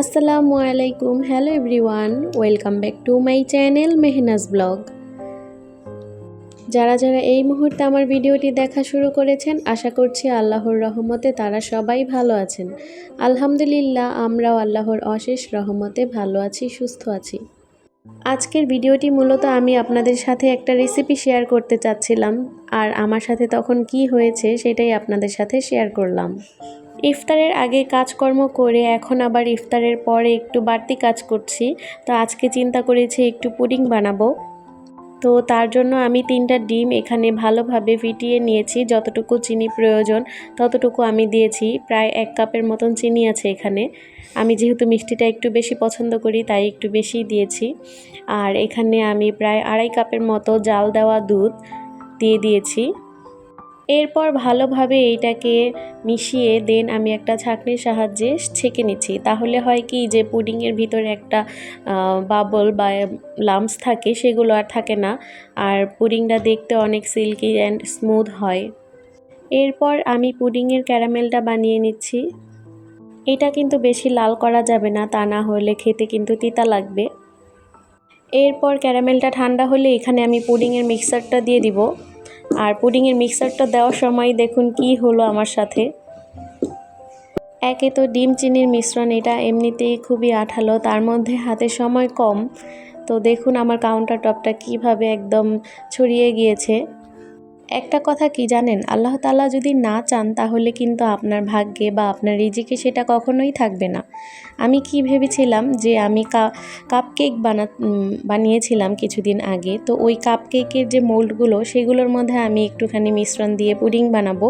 আসসালামু আলাইকুম, hello everyone, welcome back to my channel Mehnaz blog. যারা যারা এই মুহূর্তে আমার ভিডিওটি দেখা শুরু করেছেন, আশা করছি আল্লাহর রহমতে তারা সবাই ভালো আছেন। আলহামদুলিল্লাহ, আমরাও আল্লাহর অশেষ রহমতে ভালো আছি, সুস্থ আছি। আজকের ভিডিওটি মূলত আমি আপনাদের সাথে একটা রেসিপি শেয়ার করতে চাচ্ছিলাম, আর আমার সাথে তখন কি হয়েছে সেটাই আপনাদের সাথে শেয়ার করলাম। ইফতারের আগে কাজকর্ম করে এখন আবার ইফতারের পরে একটু বাড়তি কাজ করছি। তো আজকে চিন্তা করেছি একটু পুডিং বানাবো। তো তার জন্য আমি তিনটা ডিম এখানে ভালোভাবে ফিটিয়ে নিয়েছি। যতটুকু চিনি প্রয়োজন ততটুকু আমি দিয়েছি। প্রায় এক কাপের মতন চিনি আছে এখানে। আমি যেহেতু মিষ্টিটা একটু বেশি পছন্দ করি, তাই একটু বেশি দিয়েছি। আর এখানে আমি প্রায় আড়াই কাপের মতো জাল দেওয়া দুধ দিয়ে দিয়েছি। এরপর ভালোভাবে এইটাকে মিশিয়ে দেন আমি একটা ছাঁকনির সাহায্যে ছেঁকে নিচ্ছি। তাহলে হয় কি যে পুডিংয়ের ভিতরে একটা বাবল বা লাম্পস থাকে, সেগুলো আর থাকে না। আর পুডিংটা দেখতে অনেক সিল্কি অ্যান্ড স্মুথ হয়। এরপর আমি পুডিংয়ের ক্যারামেলটা বানিয়ে নিচ্ছি। এটা কিন্তু বেশি লাল করা যাবে না, তা না হলে খেতে কিন্তু তিতা লাগবে। এরপর ক্যারামেলটা ঠান্ডা হলে এখানে আমি পুডিংয়ের মিক্সারটা দিয়ে দিব। আর পুডিংয়ের মিক্সারটা দেওয়ার সময় দেখুন কি হলো আমার সাথে। একে তো ডিম চিনির মিশ্রণ, এটা এমনিতেই খুবই আঠালো, তার মধ্যে হাতে সময় কম। তো দেখুন আমার কাউন্টার টপটা কীভাবে একদম ছড়িয়ে গিয়েছে। একটা কথা কি জানেন? আল্লাহ তালা যদি না চান, তাহলে কিন্তু আপনার ভাগ্যে বা আপনার রিজিকে সেটা কখনোই থাকবে না। আমি কি ভেবেছিলাম যে আমি কাপ কেক বানা বানিয়েছিলাম কিছুদিন আগে। তো ওই কাপ কেকের যে মোল্ডগুলো, সেগুলোর মধ্যে আমি একটুখানি মিশ্রণ দিয়ে পুডিং বানাবো।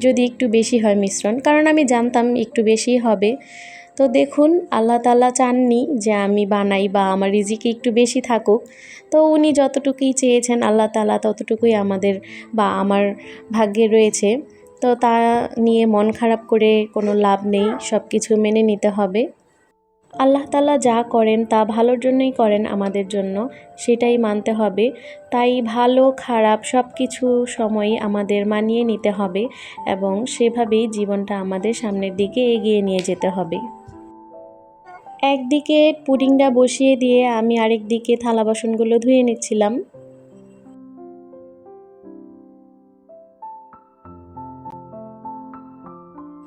যদি একটু বেশি হয় মিশ্রণ, কারণ আমি জানতাম একটু বেশি হবে। তো দেখুন, আল্লাহ তাল্লাহ চাননি যে আমি বানাই বা আমার রিজিকে একটু বেশি থাকুক। তো উনি যতটুকুই চেয়েছেন, আল্লাহ তালা ততটুকুই আমাদের বা আমার ভাগ্যে রয়েছে। তো তা নিয়ে মন খারাপ করে কোনো লাভ নেই সব কিছু মেনে নিতে হবে। আল্লাহ তালা যা করেন, তা ভালোর জন্যই করেন আমাদের জন্য, সেটাই মানতে হবে। তাই ভালো, খারাপ সব কিছু সময়ই আমাদের মানিয়ে নিতে হবে এবং সেভাবেই জীবনটা আমাদের সামনের দিকে এগিয়ে নিয়ে যেতে হবে। একদিকে পুডিংটা বসিয়ে দিয়ে আমি আরেক দিকে থালা বাসনগুলো ধুয়ে নিচ্ছিলাম।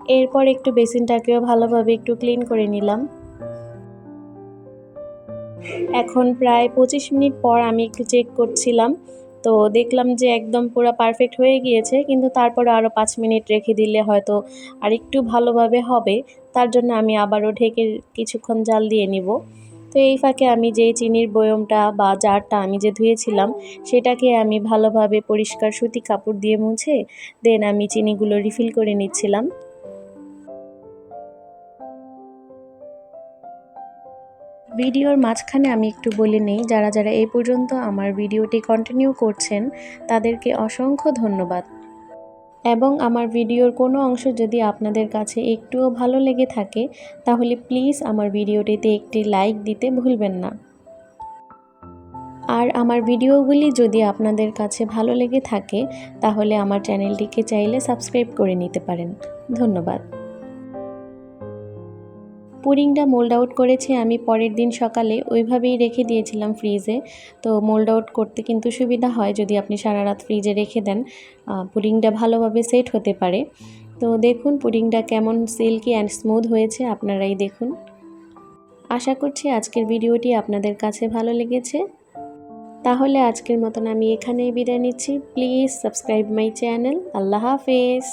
এরপর একটু বেসিনটাকেও ভালোভাবে একটু ক্লিন করে নিলাম। এখন প্রায় পঁচিশ মিনিট পর আমি একটু চেক করছিলাম তো দেখলাম যে একদম পুরো পারফেক্ট হয়ে গিয়েছে, কিন্তু তারপরে আরও পাঁচ মিনিট রেখে দিলে হয়তো আর একটু ভালোভাবে হবে, তার জন্য আমি আবারও ঢেকে কিছুক্ষণ জাল দিয়ে নিব। তো এই ফাঁকে আমি যে চিনির বয়মটা বা জারটা আমি যে ধুয়েছিলাম, সেটাকে আমি ভালোভাবে পরিষ্কার সুতি কাপড় দিয়ে মুছে, দেন আমি চিনিগুলো রিফিল করে নিচ্ছিলাম। ভিডিওর মাঝখানে আমি একটু বলে নেই, যারা যারা এই পর্যন্ত আমার ভিডিওটি কন্টিনিউ করছেন, তাদেরকে অসংখ্য ধন্যবাদ। এবং আমার ভিডিওর কোনো অংশ যদি আপনাদের কাছে একটুও ভালো লেগে থাকে, তাহলে প্লিজ আমার ভিডিওটিতে একটি লাইক দিতে ভুলবেন না। আর আমার ভিডিওগুলি যদি আপনাদের কাছে ভালো লেগে থাকে, তাহলে আমার চ্যানেলটিকে চাইলে সাবস্ক্রাইব করে নিতে পারেন। ধন্যবাদ। পুডিংটা মোল্ড আউট করেছি আমি পরের দিন সকালে। ওইভাবেই রেখে দিয়েছিলাম ফ্রিজে। তো মোল্ড আউট করতে কিন্তু সুবিধা হয় যদি আপনি সারা রাত ফ্রিজে রেখে দেন। পুডিংটা ভালোভাবে সেট হতে পারে। তো দেখুন পুডিংটা কেমন সিল্কি অ্যান্ড স্মুথ হয়েছে, আপনারাই দেখুন। আশা করছি আজকের ভিডিওটি আপনাদের কাছে ভালো লেগেছে। তাহলে আজকের মতন আমি এখানেই বিদায় নিচ্ছি। Please subscribe my channel. আল্লাহ হাফেজ।